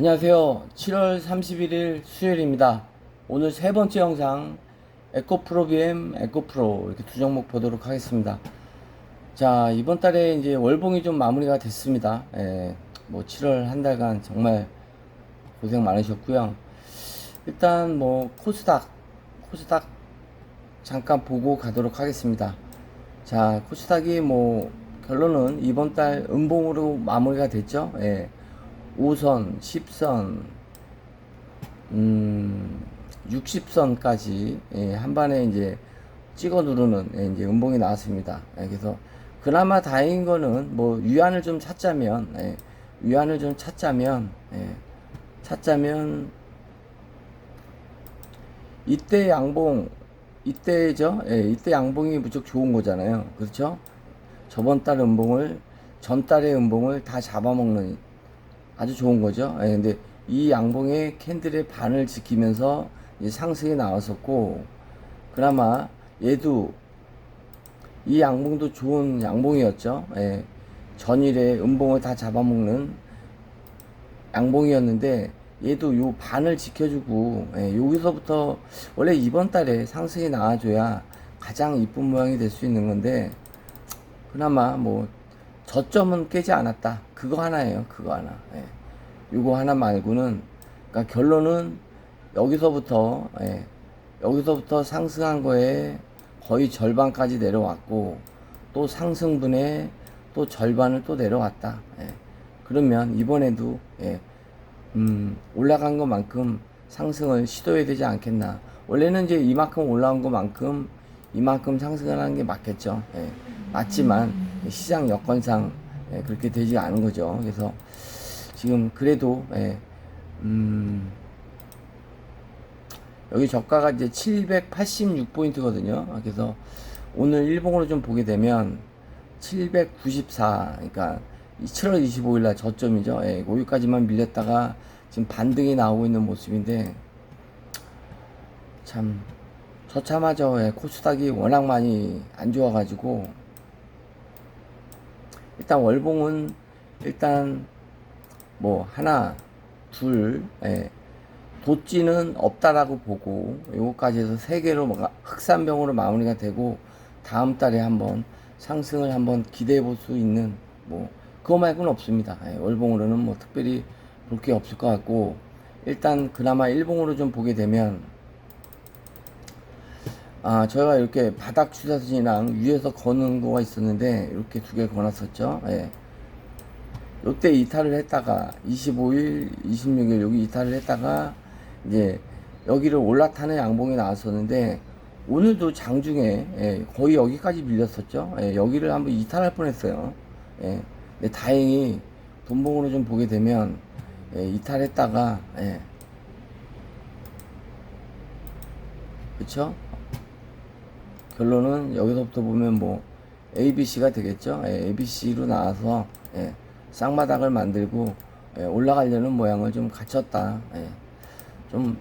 안녕하세요. 7월 31일 수요일입니다. 오늘 세 번째 영상 에코프로 BM, 에코프로 이렇게 두 종목 보도록 하겠습니다. 자, 이번 달에 이제 월봉이 좀 마무리가 됐습니다. 예, 뭐 7월 한 달간 정말 고생 많으셨고요. 일단 뭐 코스닥, 코스닥 잠깐 보고 가도록 하겠습니다. 자, 코스닥이 뭐 결론은 이번 달 음봉으로 마무리가 됐죠. 예. 5선, 10선, 음, 60선까지 예, 한 번에 이제 찍어 누르는 예, 이제 음봉이 나왔습니다. 예, 그래서 그나마 다행인 거는 뭐 위안을 좀 찾자면 예, 위안을 좀 찾자면 예, 찾자면 이때 양봉 이때죠. 예, 이때 양봉이 무척 좋은 거잖아요. 그렇죠? 저번 달 음봉을 전 달의 음봉을 다 잡아먹는 아주 좋은 거죠. 예, 근데 이 양봉의 캔들의 반을 지키면서 상승이 나왔었고, 그나마 얘도 이 양봉도 좋은 양봉이었죠. 예, 전일에 음봉을 다 잡아먹는 양봉이었는데, 얘도 요 반을 지켜주고, 예, 여기서부터 원래 이번 달에 상승이 나와줘야 가장 이쁜 모양이 될 수 있는 건데, 그나마 뭐 저점은 깨지 않았다. 그거 하나예요. 그거 하나. 예. 요거 하나 말고는 그러니까 결론은 여기서부터 예. 여기서부터 상승한 거에 거의 절반까지 내려왔고 또 상승분의 또 절반을 또 내려왔다. 예. 그러면 이번에도 예. 음, 올라간 것만큼 상승을 시도해야 되지 않겠나. 원래는 이제 이만큼 올라온 것만큼 이만큼 상승을 하는 게 맞겠죠. 예. 맞지만 시장 여건상 예, 그렇게 되지 않은 거죠. 그래서 지금 그래도 예, 음, 여기 저가가 이제 786포인트거든요. 그래서 오늘 일봉으로 좀 보게 되면 794, 그러니까 7월 25일 날 저점이죠. 예, 여기까지만 밀렸다가 지금 반등이 나오고 있는 모습인데 참 처참하죠. 예, 코스닥이 워낙 많이 안 좋아가지고 일단 월봉은 일단 뭐 하나 둘 예, 도찌는 없다라고 보고 요거까지 해서 세 개로 마- 흑산병으로 마무리가 되고 다음 달에 한번 상승을 한번 기대해 볼 수 있는 뭐 그거 말고는 없습니다. 예, 월봉으로는 뭐 특별히 볼 게 없을 것 같고 일단 그나마 일봉으로 좀 보게 되면 아, 저희가 이렇게 바닥 추사선이랑 위에서 거는 거가 있었는데, 이렇게 두 개 거놨었죠. 예. 요때 이탈을 했다가, 25일, 26일 여기 이탈을 했다가, 이제 여기를 올라타는 양봉이 나왔었는데, 오늘도 장중에, 예, 거의 여기까지 밀렸었죠. 예, 여기를 한번 이탈할 뻔 했어요. 예. 근데 다행히 돈봉으로 좀 보게 되면, 예, 이탈했다가, 예. 그쵸? 결론은 여기서부터 보면 뭐 ABC가 되겠죠. 예, ABC로 나와서 예, 쌍마닥을 만들고 예, 올라가려는 모양을 좀 갖췄다. 예, 좀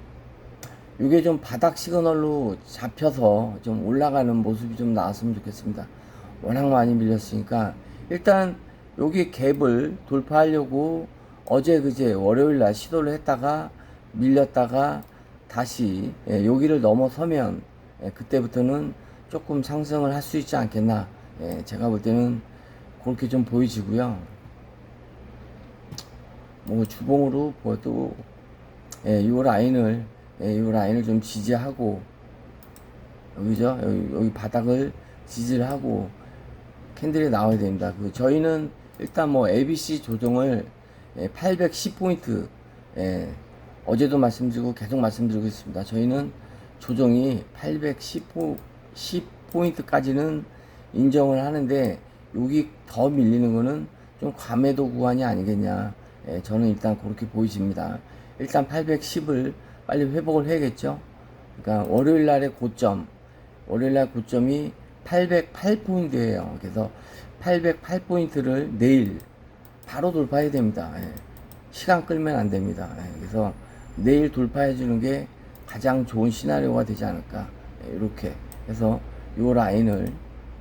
이게 좀 바닥 시그널로 잡혀서 좀 올라가는 모습이 좀 나왔으면 좋겠습니다. 워낙 많이 밀렸으니까 일단 여기 갭을 돌파하려고 어제 그제 월요일 날 시도를 했다가 밀렸다가 다시 예, 여기를 넘어서면 예, 그때부터는 조금 상승을 할 수 있지 않겠나. 예, 제가 볼 때는 그렇게 좀 보이지고요. 뭐 주봉으로 보도 예, 이 라인을 예, 이 라인을 좀 지지하고 여기죠. 여기, 여기 바닥을 지지를 하고 캔들이 나와야 됩니다. 그 저희는 일단 뭐 ABC 조정을 예, 810포인트 예, 어제도 말씀드리고 계속 말씀드리고 있습니다. 저희는 조정이 810포 10포인트까지는 인정을 하는데 여기 더 밀리는 거는 좀 과매도 구간이 아니겠냐. 예, 저는 일단 그렇게 보이십니다. 일단 810을 빨리 회복을 해야겠죠. 그러니까 월요일 날의 고점, 월요일 날 고점이 808포인트예요. 그래서 808포인트를 내일 바로 돌파해야 됩니다. 예. 시간 끌면 안 됩니다. 예. 그래서 내일 돌파해 주는 게 가장 좋은 시나리오가 되지 않을까. 예, 이렇게. 그래서 요 라인을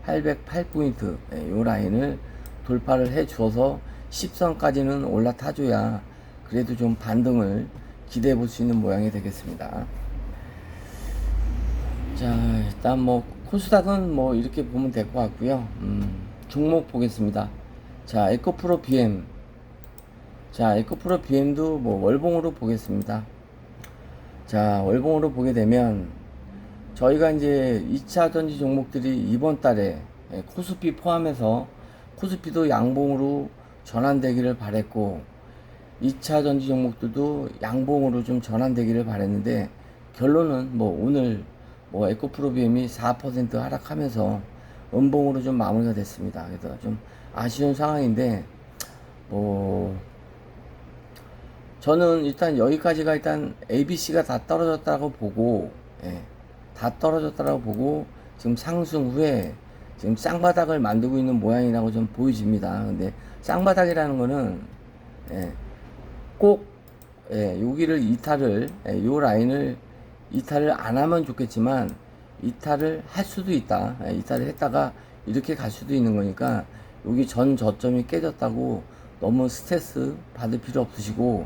808포인트, 예, 요 라인을 돌파를 해 줘서 10선까지는 올라타줘야 그래도 좀 반등을 기대해 볼 수 있는 모양이 되겠습니다. 자, 일단 뭐 코스닥은 뭐 이렇게 보면 될 것 같고요. 음, 종목 보겠습니다. 자, 에코프로 BM. 자, 에코프로 BM도 뭐 월봉으로 보겠습니다. 자, 월봉으로 보게 되면 저희가 이제 2차 전지 종목들이 이번 달에 예, 코스피 포함해서 코스피도 양봉으로 전환되기를 바랬고 2차 전지 종목들도 양봉으로 좀 전환되기를 바랬는데 결론은 뭐 오늘 뭐 에코프로비엠이 4% 하락하면서 음봉으로 좀 마무리가 됐습니다. 그래서 좀 아쉬운 상황인데 뭐 저는 일단 여기까지가 일단 ABC가 다 떨어졌다고 보고 예, 다 떨어졌다고 보고 지금 상승 후에 지금 쌍바닥을 만들고 있는 모양이라고 좀 보여집니다. 근데 쌍바닥이라는 거는 예, 꼭 예, 여기를 이탈을 예, 요 라인을 이탈을 안 하면 좋겠지만 이탈을 할 수도 있다. 예, 이탈을 했다가 이렇게 갈 수도 있는 거니까 여기 전 저점이 깨졌다고 너무 스트레스 받을 필요 없으시고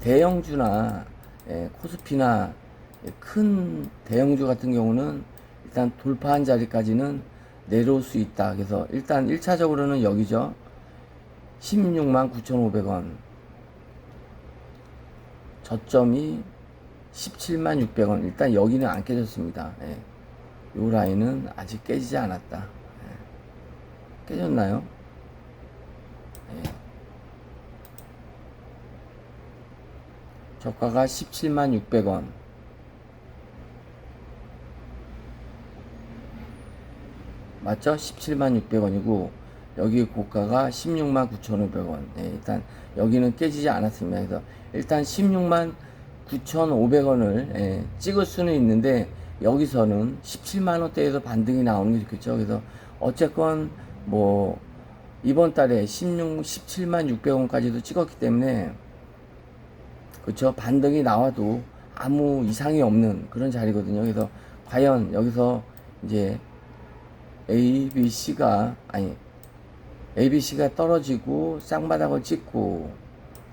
대형주나 예, 코스피나 예, 큰 대형주 같은 경우는 일단 돌파한 자리까지는 내려올 수 있다. 그래서 일단 1차적으로는 여기죠. 16만 9,500원. 저점이 17만 600원. 일단 여기는 안 깨졌습니다. 예. 요 라인은 아직 깨지지 않았다. 예. 깨졌나요? 예. 저가가 17만 600원. 맞죠? 17만 600원이고 여기 고가가 16만 9,500원. 네, 일단 여기는 깨지지 않았습니다. 그래서 일단 16만 9,500원을 예, 찍을 수는 있는데 여기서는 17만 원대에서 반등이 나오는 게 좋겠죠. 그래서 어쨌건 뭐 이번 달에 16, 17만 600원까지도 찍었기 때문에 그렇죠. 반등이 나와도 아무 이상이 없는 그런 자리거든요. 그래서 과연 여기서 이제 A, B, C가 아니 A, B, C가 떨어지고 쌍바닥을 찍고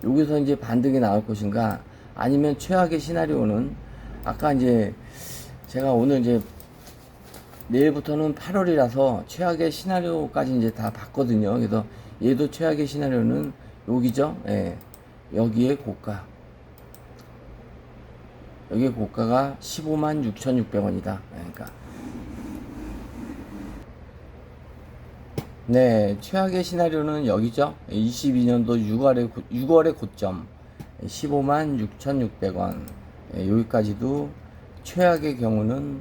여기서 이제 반등이 나올 것인가 아니면 최악의 시나리오는 아까 이제 제가 오늘 이제 내일부터는 8월이라서 최악의 시나리오까지 이제 다 봤거든요. 그래서 얘도 최악의 시나리오는 여기죠. 예. 여기에 고가. 여기 고가가 15만 6,600원이다. 그러니까 네, 최악의 시나리오는 여기죠. 22년도 6월의, 6월의 고점. 15만 6,600원. 예, 여기까지도 최악의 경우는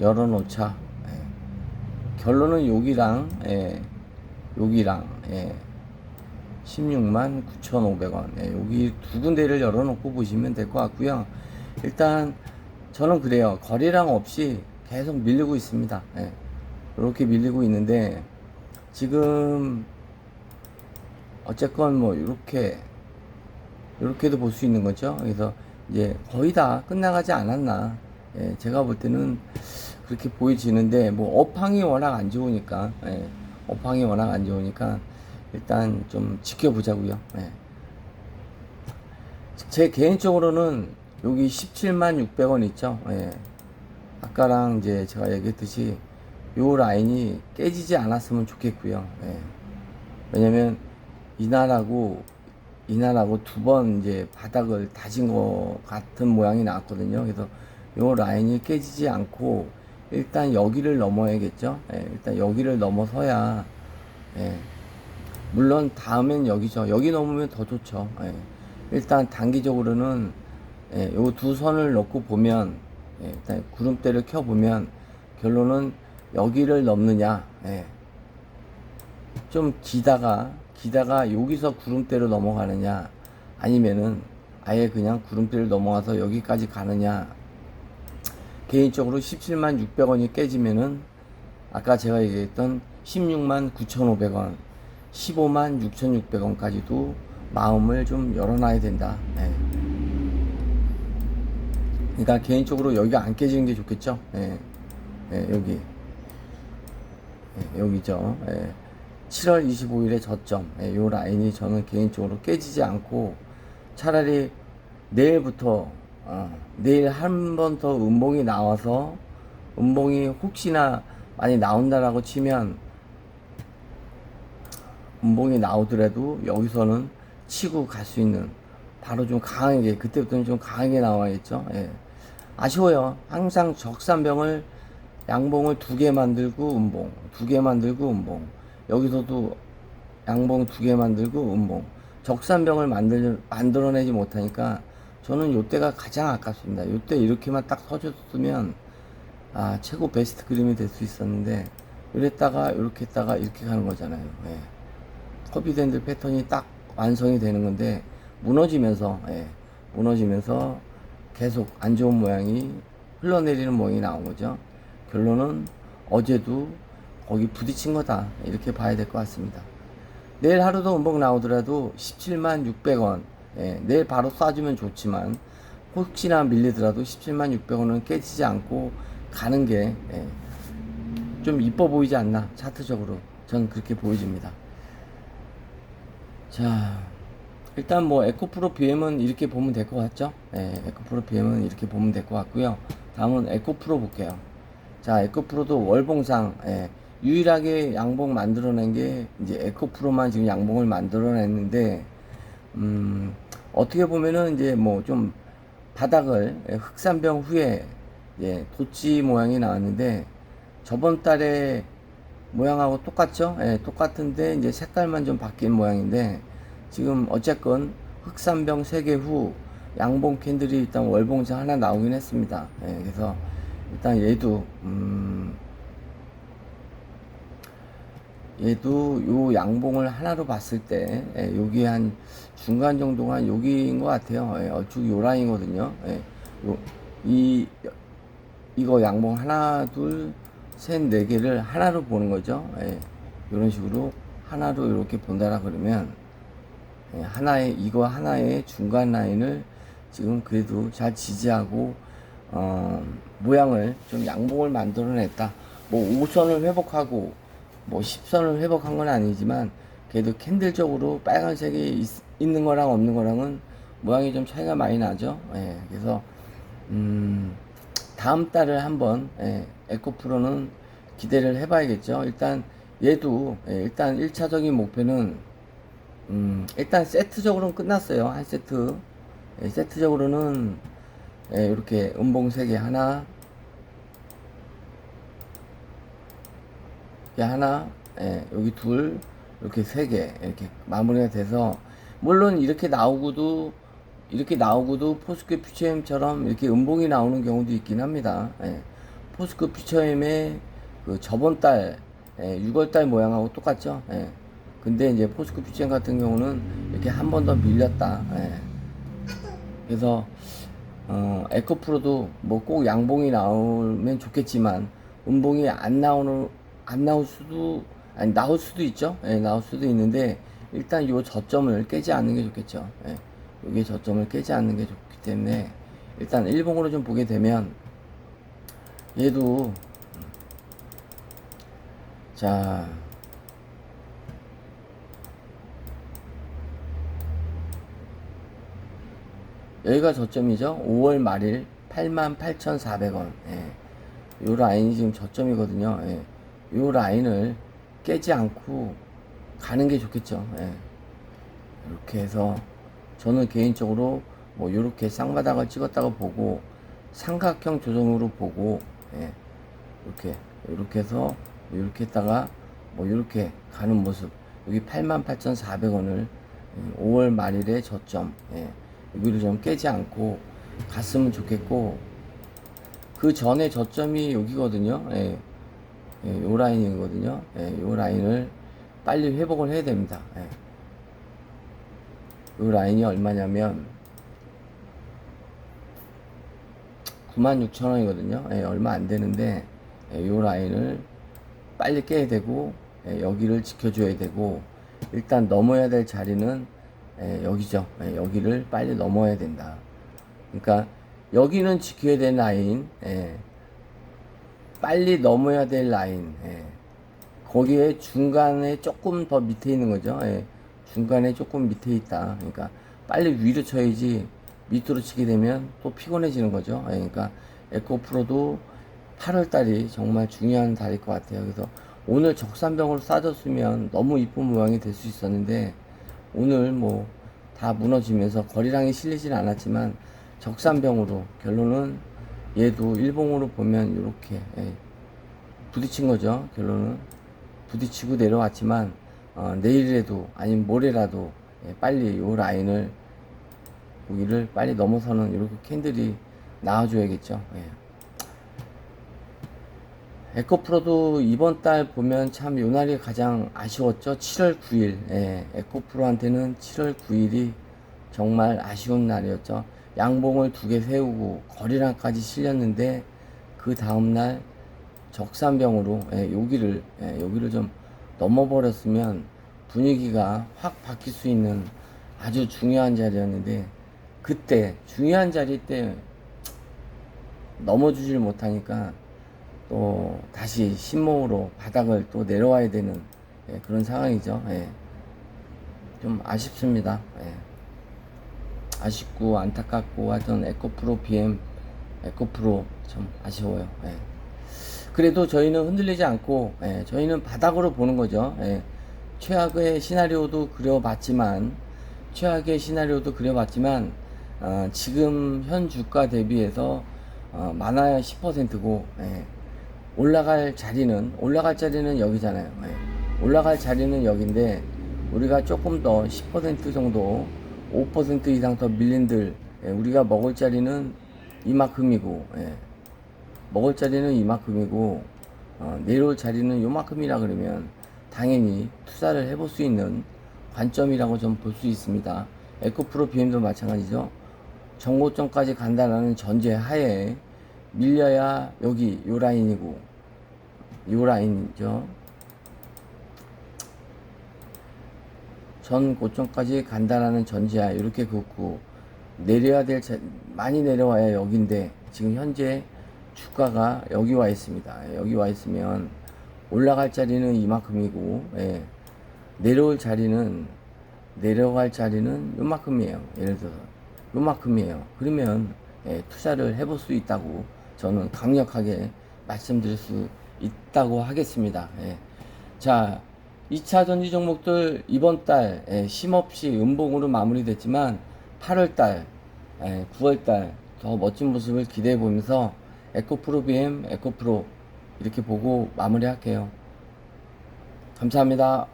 열어놓자. 예. 결론은 여기랑, 예, 여기랑, 예, 16만 9,500원. 예, 여기 두 군데를 열어놓고 보시면 될 것 같고요. 일단, 저는 그래요. 거래량 없이 계속 밀리고 있습니다. 예, 이렇게 밀리고 있는데, 지금 어쨌건 뭐 이렇게 이렇게도 볼 수 있는 거죠. 그래서 이제 거의 다 끝나가지 않았나. 예, 제가 볼 때는 그렇게 보여지는데 뭐 업황이 워낙 안 좋으니까 예, 업황이 워낙 안 좋으니까 일단 좀 지켜보자고요. 예. 제 개인적으로는 여기 17만 600원 있죠. 예. 아까랑 이제 제가 얘기했듯이 요 라인이 깨지지 않았으면 좋겠고요. 예. 왜냐면 이날하고 이날하고 두 번 이제 바닥을 다진 것 같은 모양이 나왔거든요. 그래서 요 라인이 깨지지 않고 일단 여기를 넘어야겠죠. 예. 일단 여기를 넘어서야 예. 물론 다음엔 여기죠. 여기 넘으면 더 좋죠. 예. 일단 단기적으로는 예, 요두 선을 넣고 보면 예, 일단 구름대를 켜 보면 결론은 여기를 넘느냐, 예. 좀 기다가, 기다가 여기서 구름대로 넘어가느냐, 아니면은 아예 그냥 구름대를 넘어가서 여기까지 가느냐. 개인적으로 17만 600원이 깨지면은 아까 제가 얘기했던 16만 9,500원, 15만 6,600원까지도 마음을 좀 열어놔야 된다. 예. 그러니까 개인적으로 여기가 안 깨지는 게 좋겠죠. 예. 예, 여기. 예, 여기죠. 예. 7월 25일의 저점, 예, 요 라인이 저는 개인적으로 깨지지 않고 차라리 내일부터 어, 내일 한 번 더 음봉이 나와서 음봉이 혹시나 많이 나온다라고 치면 음봉이 나오더라도 여기서는 치고 갈 수 있는 바로 좀 강하게 그때부터는 좀 강하게 나와야겠죠. 예. 아쉬워요. 항상 적산병을 양봉을 두 개 만들고 음봉, 두 개 만들고 음봉. 여기서도 양봉 두 개 만들고 음봉. 적산병을 만들 만들어내지 못하니까 저는 요때가 가장 아깝습니다. 요때 이렇게만 딱 서줬으면 아 최고 베스트 그림이 될 수 있었는데 이랬다가 이렇게 했다가 이렇게 가는 거잖아요. 예. 커비밴드 패턴이 딱 완성이 되는 건데 무너지면서 예, 무너지면서 계속 안 좋은 모양이 흘러내리는 모양이 나온 거죠. 결론은 어제도 거기 부딪힌 거다 이렇게 봐야 될 것 같습니다. 내일 하루도 음봉 나오더라도 17만 600원 예, 내일 바로 쏴주면 좋지만 혹시나 밀리더라도 17만 600원은 깨지지 않고 가는 게 예, 좀 이뻐 보이지 않나 차트적으로 전 그렇게 보여집니다. 자, 일단 뭐 에코프로 BM은 이렇게 보면 될 것 같죠? 네, 에코프로 BM은 이렇게 보면 될 것 같고요. 다음은 에코프로 볼게요. 자, 에코프로도 월봉상 예, 유일하게 양봉 만들어낸 게 이제 에코프로만 지금 양봉을 만들어냈는데 음, 어떻게 보면은 이제 뭐 좀 바닥을 예, 흑산병 후에 예, 도치 모양이 나왔는데 저번 달에 모양하고 똑같죠? 예, 똑같은데 이제 색깔만 좀 바뀐 모양인데 지금 어쨌건 흑산병 3개 후 양봉 캔들이 일단 월봉상 하나 나오긴 했습니다. 예, 그래서 일단 얘도 음 얘도 요 양봉을 하나로 봤을 때 예, 여기 한 중간 정도가 한 여기인 것 같아요. 예, 얼추 요 라인이거든요. 예, 요, 이 이거 양봉 하나 둘셋네 개를 하나로 보는 거죠. 예, 이런 식으로 하나로 이렇게 본다라 그러면 예, 하나의 이거 하나의 중간 라인을 지금 그래도 잘 지지하고 어, 모양을 좀 양봉을 만들어냈다. 뭐 5선을 회복하고 뭐 10선을 회복한 건 아니지만 그래도 캔들적으로 빨간색이 있, 는 거랑 없는 거랑은 모양이 좀 차이가 많이 나죠. 예, 그래서 음, 다음 달을 한번 예, 에코프로는 기대를 해봐야겠죠. 일단 얘도 예, 일단 1차적인 목표는 음, 일단 세트적으로는 끝났어요. 한 세트. 예, 세트적으로는 예, 이렇게 음봉 3개 하나 이게 하나 예, 여기 둘 이렇게 세 개 이렇게 마무리가 돼서 물론 이렇게 나오고도 이렇게 나오고도 포스코 퓨처엠처럼 이렇게 음봉이 나오는 경우도 있긴 합니다. 예. 포스코 퓨처엠의 그 저번 달 예, 6월 달 모양하고 똑같죠. 예. 근데 이제 포스코 퓨처엠 같은 경우는 이렇게 한 번 더 밀렸다. 예. 그래서 어, 에코프로도 뭐 꼭 양봉이 나오면 좋겠지만 음봉이 안 나오는 안 나올 수도 아니 나올 수도 있죠. 예, 나올 수도 있는데 일단 요 저점을 깨지 않는 게 좋겠죠. 예, 요게 저점을 깨지 않는 게 좋기 때문에 일단 일봉으로 좀 보게 되면 얘도 자 여기가 저점이죠. 5월 말일 88,400원. 예. 요 라인이 지금 저점이거든요. 예. 요 라인을 깨지 않고 가는 게 좋겠죠. 예. 이렇게 해서 저는 개인적으로 뭐 요렇게 쌍바닥을 찍었다고 보고 삼각형 조정으로 보고 예. 이렇게 이렇게 해서 이렇게 했다가 뭐 이렇게 가는 모습 여기 88,400원을 5월 말일에 저점 예. 여기를 좀 깨지 않고 갔으면 좋겠고 그 전에 저점이 여기거든요. 예. 예, 요 라인이거든요. 예, 요 라인을 빨리 회복을 해야 됩니다. 예. 요 라인이 얼마냐면 96,000원이거든요. 예, 얼마 안 되는데 예, 요 라인을 빨리 깨야 되고 예, 여기를 지켜줘야 되고 일단 넘어야 될 자리는 예, 여기죠. 예, 여기를 빨리 넘어야 된다. 그러니까 여기는 지켜야 될 라인, 예, 빨리 넘어야 될 라인, 예, 거기에 중간에 조금 더 밑에 있는 거죠. 예, 중간에 조금 밑에 있다. 그러니까 빨리 위로 쳐야지 밑으로 치게 되면 또 피곤해지는 거죠. 예, 그러니까 에코프로도 8월 달이 정말 중요한 달일 것 같아요. 그래서 오늘 적산병으로 싸졌으면 너무 이쁜 모양이 될 수 있었는데 오늘 뭐 다 무너지면서 거리랑이 실리지는 않았지만 적산병으로 결론은 얘도 일봉으로 보면 이렇게 예, 부딪힌 거죠. 결론은 부딪히고 내려왔지만 어, 내일이라도 아니면 모레라도 예, 빨리 요 라인을 여기를 빨리 넘어서는 이렇게 캔들이 나와줘야겠죠. 예. 에코프로도 이번 달 보면 참 요 날이 가장 아쉬웠죠. 7월 9일. 예, 에코프로한테는 7월 9일이 정말 아쉬운 날이었죠. 양봉을 두 개 세우고 거리랑까지 실렸는데 그 다음날 적산병으로 예, 여기를 예, 여기를 좀 넘어버렸으면 분위기가 확 바뀔 수 있는 아주 중요한 자리였는데 그때 중요한 자리 때 넘어주질 못하니까 또 다시 신목으로 바닥을 또 내려와야 되는 예, 그런 상황이죠. 예. 좀 아쉽습니다. 예. 아쉽고 안타깝고 하여튼 에코프로 BM 에코프로 참 아쉬워요. 예. 그래도 저희는 흔들리지 않고 예, 저희는 바닥으로 보는 거죠. 예. 최악의 시나리오도 그려봤지만 최악의 시나리오도 그려봤지만 어, 지금 현 주가 대비해서 어, 많아야 10%고 예. 올라갈 자리는 올라갈 자리는 여기잖아요. 예. 올라갈 자리는 여기인데 우리가 조금 더 10% 정도 5% 이상 더 밀린들 예, 우리가 먹을 자리는 이만큼이고 예. 먹을 자리는 이만큼이고 어, 내려올 자리는 요만큼이라 그러면 당연히 투자를 해볼 수 있는 관점이라고 좀 볼 수 있습니다. 에코프로 BM도 마찬가지죠. 정고점까지 간다라는 전제 하에 밀려야 여기 요 라인이고 요 라인이죠. 전 고점까지 간다라는 전제하 이렇게 긋고 내려야 될 자, 많이 내려와야 여기인데 지금 현재 주가가 여기 와 있습니다. 여기 와 있으면 올라갈 자리는 이만큼이고 예. 내려올 자리는 내려갈 자리는 요만큼이에요. 예를 들어서 요만큼이에요. 그러면 예, 투자를 해볼 수 있다고 저는 강력하게 말씀드릴 수 있다고 하겠습니다. 예. 자, 2차 전지 종목들 이번 달 예, 쉼없이 음봉으로 마무리됐지만 8월 달, 예, 9월 달 더 멋진 모습을 기대해 보면서 에코프로 BM, 에코프로 이렇게 보고 마무리할게요. 감사합니다.